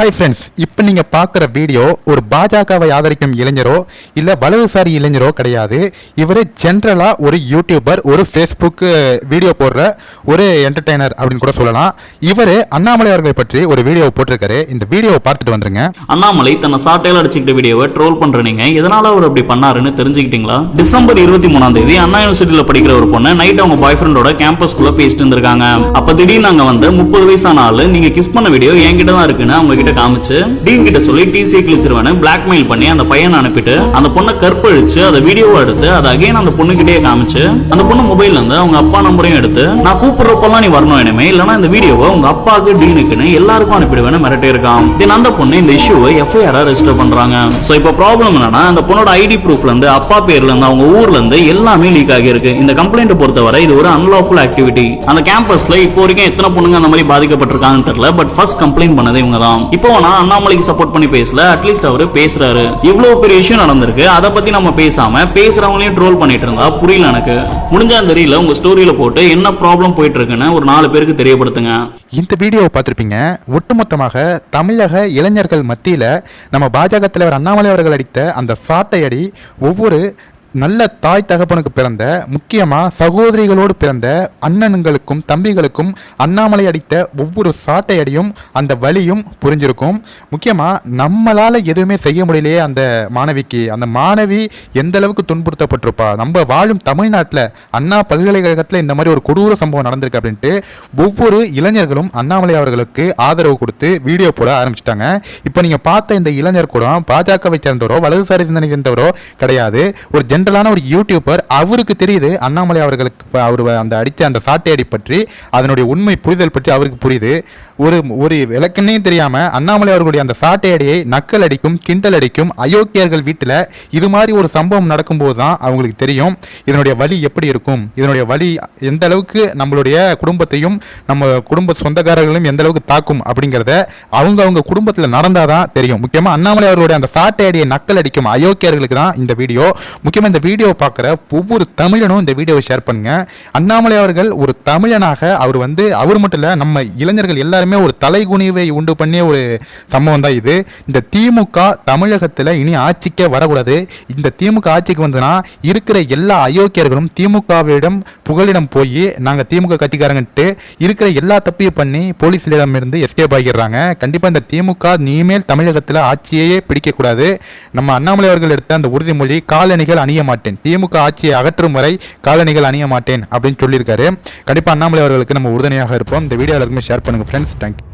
Hi friends இப்போ நீங்கள் பார்க்குற வீடியோ ஒரு பாஜகவை ஆதரிக்கும் இளைஞரோ இல்லை வலதுசாரி இளைஞரோ கிடையாது. இவர் ஜென்ரலாக ஒரு யூடியூபர் ஒரு ஃபேஸ்புக்கு வீடியோ போடுற ஒரு என்டர்டெய்னர் அப்படின்னு கூட சொல்லலாம். இவர் அண்ணாமலை அவர்களை பற்றி ஒரு வீடியோ போட்டிருக்காரு. இந்த வீடியோவை பார்த்துட்டு வந்துருங்க. அண்ணாமலை தன்னை சாட்டையில் அடிச்சுக்கிட்ட வீடியோவை ட்ரோல் பண்ணுற நீங்க. எதனால் அவர் அப்படி பண்ணாருன்னு தெரிஞ்சுக்கிட்டீங்களா? டிசம்பர் இருபத்தி மூணாம் தேதி அண்ணா யூனிவர்சிட்டியில் படிக்கிற ஒரு பொண்ணு நைட் அவங்க பாய் ஃப்ரெண்டோட கேம்பஸ்குள்ளே பேசிட்டு இருந்திருக்காங்க. அப்போ திடீர்னு நாங்கள் வந்து முப்பது வயசான ஆள் நீங்கள் கிஸ் பண்ண வீடியோ என்கிட்ட தான் இருக்குன்னு அவங்க கிட்ட காமிச்சு டீன் கிட்ட சொல்லி டிசி கிழிச்சிருவானு பிளாக்மெயில் பண்ணி அந்த பையனை அனுப்பிட்டு அந்த பொண்ணை கற்பழிச்சு அந்த வீடியோவை எடுத்து அதை அகைன் அந்த பொண்ணு கிட்டே காமிச்சு அந்த பொண்ணு மொபைல்ல இருந்து அவங்க அப்பா நம்பரையும் எடுத்து நான் கூப்பிடுறப்பெல்லாம் நீ வரணும் இனிமே இல்லனா இந்த வீடியோவை உங்க அப்பாவுக்கு டீனுக்குன்னு எல்லாருக்கும் அனுப்பிடுவேன்னு மிரட்டி இருக்கான் தென் அந்த பொண்ணு இந்த இஷ்யூவை எஃப்ஐஆர் ரெஜிஸ்டர் பண்றாங்க. சோ இப்போ ப்ராப்ளம் என்னன்னா அந்த பொண்ணோட ஐடி ப்ரூஃப்ல இருந்து அப்பா பேர்ல இருந்து அவங்க ஊர்ல இருந்து எல்லாமே லீக் ஆகியிருக்கு. இந்த கம்ப்ளைண்ட் பொறுத்தவரை இது ஒரு அன்லாஃபுல் ஆக்டிவிட்டி அந்த கேம்பஸ்ல இப்போ வரைக்கும் எத்தனை பொண்ணுங்க அந்த மாதிரி பாதிக்கப்பட்டிருக்காங்கன்னு தெரியல பட் ஃபர்ஸ்ட் கம்ப்ளைண்ட் பண்ணது இவங்க தான் இப்போ நான் அண்ணாமலைக்கு சப்போர்ட் பண்ணி பேசல அட்லீஸ்ட் அவரு பேசுறாரு. இவ்வளவு பெரிய விஷயம் நடந்திருக்கு. அதை பத்தி நம்ம பேசாம பேசுறவங்களையும் ட்ரோல் பண்ணிட்டு இருந்தா புரியல எனக்கு. முடிஞ்சா தெரியல உங்க ஸ்டோரியில போட்டு என்ன ப்ராப்ளம் போயிட்டு இருக்குன்னு ஒரு நாலு பேருக்கு தெரியப்படுத்துங்க. இந்த வீடியோவை பார்த்துருப்பீங்க. ஒட்டுமொத்தமாக தமிழக இளைஞர்கள் மத்தியில் நம்ம பாஜக தலைவர் அண்ணாமலை அவர்கள் அடித்த அந்த சாட்டை அடி ஒவ்வொரு நல்ல தாய் தகப்பனுக்கு பிறந்த முக்கியமாக சகோதரிகளோடு பிறந்த அண்ணனுங்களுக்கும் தம்பிகளுக்கும் அண்ணாமலை அடித்த ஒவ்வொரு சாட்டை அடியும் அந்த வலியும் புரிஞ்சிருக்கும். முக்கியமாக நம்மளால் எதுவுமே செய்ய முடியலையே அந்த மாணவிக்கு. அந்த மாணவி எந்த அளவுக்கு துன்புறுத்தப்பட்டிருப்பா? நம்ம வாழும் தமிழ்நாட்டில் அண்ணா பல்கலைக்கழகத்தில் இந்த மாதிரி ஒரு கொடூர சம்பவம் நடந்திருக்கு அப்படின்ட்டு ஒவ்வொரு இளைஞர்களும் அண்ணாமலை அவர்களுக்கு ஆதரவு கொடுத்து வீடியோ போட ஆரம்பிச்சிட்டாங்க. இப்போ நீங்கள் பார்த்த இந்த இளைஞர் கூட பாஜகவை சேர்ந்தவரோ வலதுசாரி சிந்தனை சேர்ந்தவரோ கிடையாது. ஒரு ஜென்ரலான ஒரு யூடியூபர் அவருக்கு தெரியுது அண்ணாமலை அவர்களுக்கு அவர் அந்த அடித்த அந்த சாட்டை அடி பற்றி அதனுடைய உண்மை புரிதல் பற்றி அவருக்கு புரியுது. ஒரு ஒரு விளக்குன்னே தெரியாமல் அண்ணாமலை அவர்களுடைய அந்த சாட்டை அடியை நக்கல் அடிக்கும் கிண்டல் அடிக்கும் அயோக்கியர்கள் வீட்டில் இது மாதிரி ஒரு சம்பவம் நடக்கும்போது தான் அவங்களுக்கு தெரியும் இதனுடைய வலி எப்படி இருக்கும். இதனுடைய வலி எந்த அளவுக்கு நம்மளுடைய குடும்பத்தையும் நம்ம குடும்ப சொந்தக்காரர்களையும் எந்த அளவுக்கு தாக்கும் அப்படிங்கிறத அவங்க அவங்க குடும்பத்தில் நடந்தால் தான் தெரியும். முக்கியமாக அண்ணாமலை அவர்களுடைய அந்த சாட்டை அடியை நக்கல் அடிக்கும் அயோக்கியர்களுக்கு தான் இந்த வீடியோ. முக்கியமாக இந்த வீடியோ பார்க்குற ஒவ்வொரு தமிழனும் இந்த வீடியோவை ஷேர் பண்ணுங்க. அண்ணாமலை அவர்கள் ஒரு தமிழனாக அவர் வந்து அவர் மட்டும் இல்லை நம்ம இளைஞர்கள் எல்லாருமே ஒரு தலைகுனிவை உண்டு பண்ணிய ஒரு சம்பவம் தான் இது. இந்த திமுக தமிழகத்தில் இனி ஆட்சிக்கே வரக்கூடாது. இந்த திமுக ஆட்சிக்கு வந்ததுன்னா இருக்கிற எல்லா அயோக்கியர்களும் திமுகவிடம் புகலிடம் போய் நாங்கள் திமுக கட்சிக்காரங்கன்ட்டு இருக்கிற எல்லா தப்பையும் பண்ணி போலீஸ்களிடம் இருந்து எஸ்கேப் ஆகிடுறாங்க. கண்டிப்பாக இந்த திமுக இனிமேல் தமிழகத்தில் ஆட்சியையே பிடிக்கக்கூடாது. நம்ம அண்ணாமலை அவர்கள் எடுத்த அந்த உறுதிமொழி காலணிகள் அணிய மாட்டேன் திமுக ஆட்சியை அகற்றும் வரை காலணிகள் அணிய மாட்டேன் அப்படின்னு சொல்லியிருக்காரு. கண்டிப்பாக அண்ணாமலை அவர்களுக்கு நம்ம உறுதுணையாக இருப்போம். இந்த வீடியோ எல்லாருக்குமே ஷேர் பண்ணுங்கள் ஃப்ரெண்ட்ஸ் தேங்க்யூ